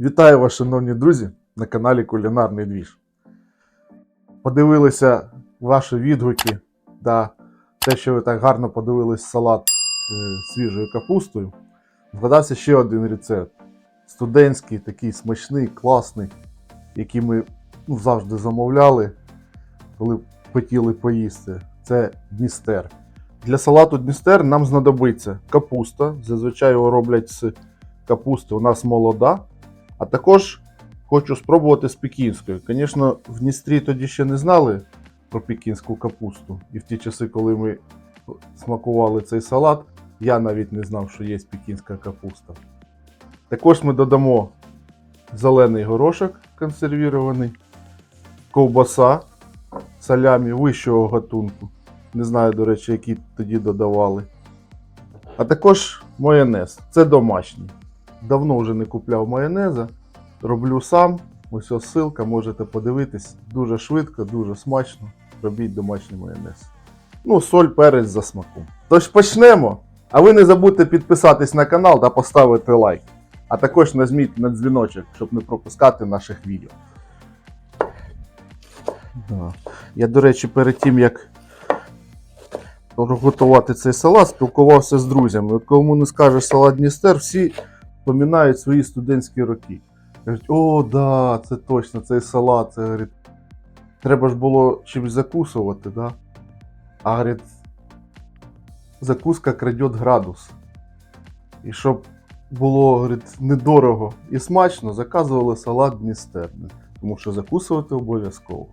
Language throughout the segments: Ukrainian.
Вітаю вас, шановні друзі, на каналі Кулінарний Двіж. Подивилися ваші відгуки та те, що ви так гарно подивились салат е, з свіжою капустою. Згадався ще один рецепт. Студентський, такий смачний, класний, який ми ну, завжди замовляли, коли хотіли поїсти. Це Дністер. Для салату Дністер нам знадобиться капуста. Зазвичай його роблять з капусти. У нас молода. А також хочу спробувати з пекінською. Звісно, в Дністрі тоді ще не знали про пекінську капусту. І в ті часи, коли ми смакували цей салат, я навіть не знав, що є пекінська капуста. Також ми додамо зелений горошок консервірований, ковбаса салямі вищого гатунку. Не знаю, до речі, які тоді додавали. А також майонез. Це домашній. Давно вже не купляв майонеза. Роблю сам. Ось ссылка, можете подивитись. Дуже швидко, дуже смачно. Робіть домашній майонез. Ну, соль, перець за смаком. Тож почнемо. А ви не забудьте підписатись на канал та поставити лайк. А також нажміть на дзвіночок, щоб не пропускати наших відео. Я, до речі, перед тим як готувати цей салат, спілкувався з друзями. От кому не скажеш салат Дністер, всі пам'ятають свої студентські роки. Кажуть, о, да, це точно, цей салат. Це говорить, треба ж було чимось закусувати, да? А говорить, закуска крадет градус. І щоб було говорить, недорого і смачно, заказували салат Дністер. Тому що закусувати обов'язково.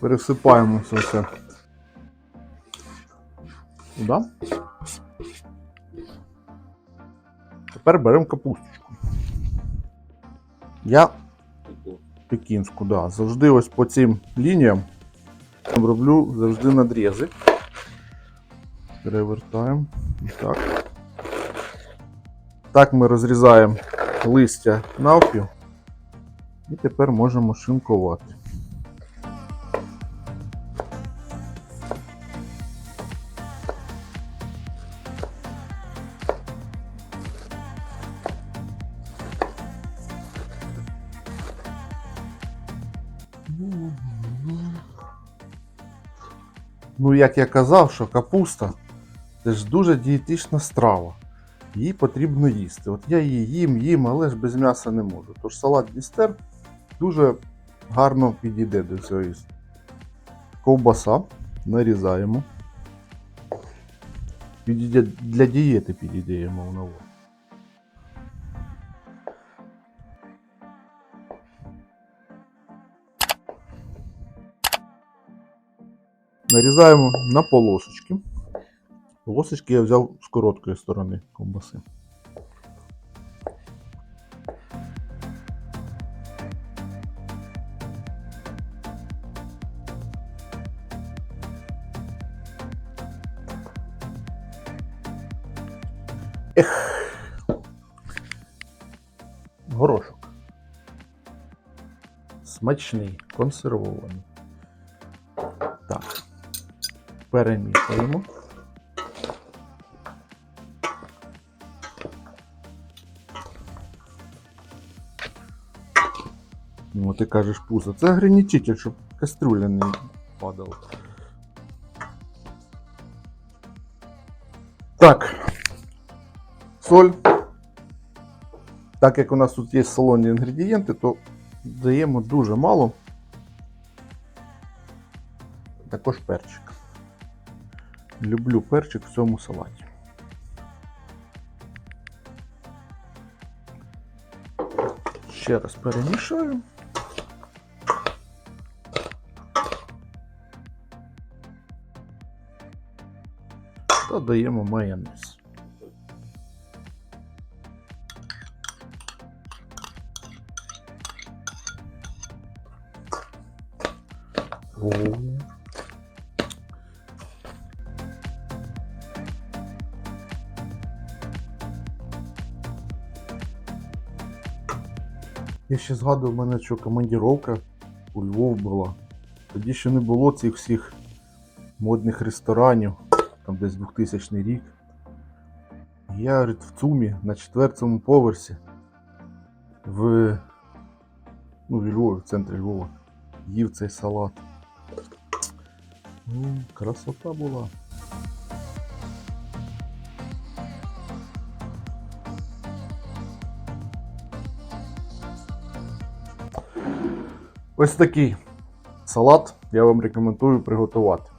Пересипаємо це все. Тепер беремо капусточку. Я пекінську, да. Завжди ось по цим лініям роблю завжди надрізи. Перевертаємо. Так. Так ми розрізаємо листя навпіл. І тепер можемо шинкувати. Ну, як я казав, що капуста це ж дуже дієтична страва. Її потрібно їсти. От я її їм, їм, але ж без м'яса не можу. Тож салат Дністер дуже гарно підійде до цього. їсти. Ковбаса нарізаємо. Підійде для дієти підійде мав на увазі. Нарізаємо на полосочки. Полосочки я взяв з короткої сторони ковбаси. Ех. Горошок. Смачний, консервований. Перемішуємо. Ну, ти кажеш пузо. Це ограничитель, щоб кастрюля не падала. Так. Соль. Так як у нас тут є салонні інгредієнти, то даємо дуже мало. Також перчик. Люблю перчик в цьому салаті. Ще раз перемішаю. Та даємо майонез. О. Я ще згадував, в мене що командіровка у Львов була. Тоді ще не було цих всіх модних ресторанів. там десь 2000 рік. Я в ЦУМі на четвертому поверсі в, ну, в Львові, в центрі Львова, їв цей салат. Ну, красота була. Ось такий салат я вам рекомендую приготувати.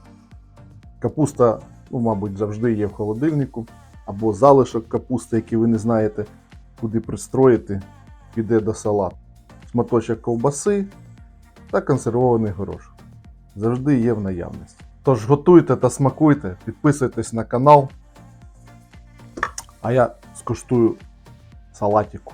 Капуста, ну, мабуть, завжди є в холодильнику, або залишок капусти, який ви не знаєте, куди пристроїти, піде до салату. Шматочок ковбаси та консервований горошок. Завжди є в наявності. Тож готуйте та смакуйте, підписуйтесь на канал. А я скуштую салатику.